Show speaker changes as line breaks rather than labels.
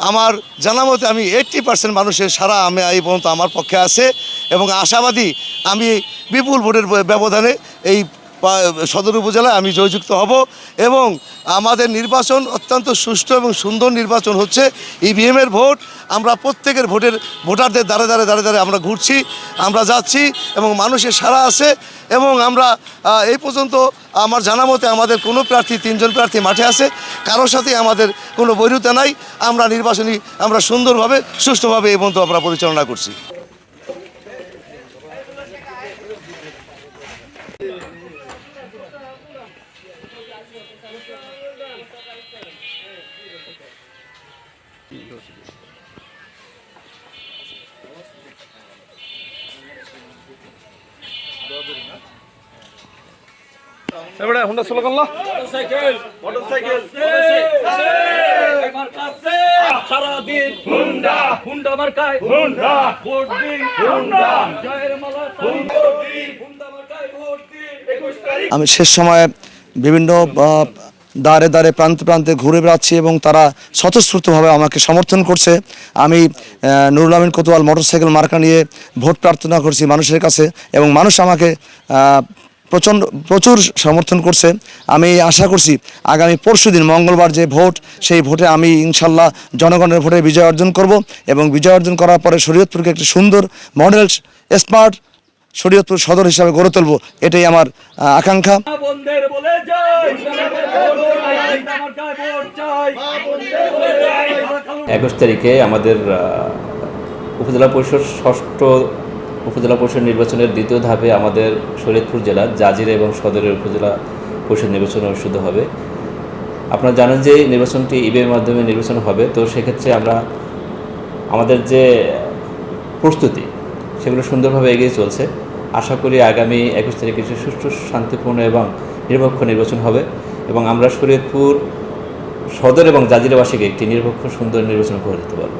আমার জানা মতে আমি এইটটি পার্সেন্ট মানুষের সারা আমি এই পর্যন্ত আমার পক্ষে আছে এবং আশাবাদী আমি বিপুল ভোটের ব্যবধানে এই সদর উপজেলায় আমি জয়যুক্ত হব এবং আমাদের নির্বাচন অত্যন্ত সুষ্ঠু এবং সুন্দর নির্বাচন হচ্ছে। ইভিএমের ভোট, আমরা প্রত্যেকের ভোটের, ভোটারদের দ্বারে দ্বারে দ্বারে দ্বারে আমরা ঘুরছি, আমরা যাচ্ছি এবং মানুষের সারা আছে এবং আমরা এই পর্যন্ত আমার জানা মতে আমাদের কোনো প্রার্থী, তিনজন প্রার্থী মাঠে আছে, কারোর সাথে আমাদের কোনো বৈরুতা নাই। আমরা নির্বাচনী, আমরা সুন্দরভাবে, সুষ্ঠুভাবে এই পর্যন্ত আমরা পরিচালনা করছি।
এবারে হুন্ডা স্লোগান লা
সারাদিন হুন্ডা হুন্ডা মার্কায় হুন্ডা ভোট দিন হুন্ডা জয়ের মালা হুন্ডা মার্কায় ভোট দিন
আমি শেষ সময়ে বিভিন্ন দ্বারে দ্বারে, প্রান্তে প্রান্তে ঘুরে বেড়াচ্ছি এবং তারা স্বতঃস্ফূর্তভাবে আমাকে সমর্থন করছে। আমি নুরুল আমিন কোতোয়াল মোটরসাইকেল মার্কা নিয়ে ভোট প্রার্থনা করছি মানুষের কাছে এবং মানুষ আমাকে প্রচণ্ড প্রচুর সমর্থন করছে। আমি আশা করছি আগামী পরশু দিন মঙ্গলবার যে ভোট, সেই ভোটে আমি ইনশাল্লাহ জনগণের ভোটে বিজয় অর্জন করব এবং বিজয় অর্জন করার পরে শরীয়তপুরকে একটি সুন্দর মডেল, স্মার্ট শরীয়তপুর সদর হিসাবে গড়ে তুলব এটাই আমার আকাঙ্ক্ষা।
একুশ তারিখে আমাদের উপজেলা পরিষদ ষষ্ঠ উপজেলা পরিষদ নির্বাচনের দ্বিতীয় ধাপে আমাদের শরীয়তপুর জেলার জাজিরা এবং সদরের উপজেলা পরিষদ নির্বাচন অনুষ্ঠিত হবে। আপনারা জানেন যে এই নির্বাচনটি ইবের মাধ্যমে নির্বাচন হবে তো সেক্ষেত্রে আমরা আমাদের যে প্রস্তুতি সেগুলো সুন্দরভাবে এগিয়ে চলছে। আশা করি আগামী একুশ তারিখে কিছু সুষ্ঠু, শান্তিপূর্ণ এবং নিরপেক্ষ নির্বাচন হবে এবং আমরা শরীয়তপুর সদর এবং জাজিরাবাসীকে একটি নিরপেক্ষ, সুন্দর নির্বাচন করে দিতে পারব।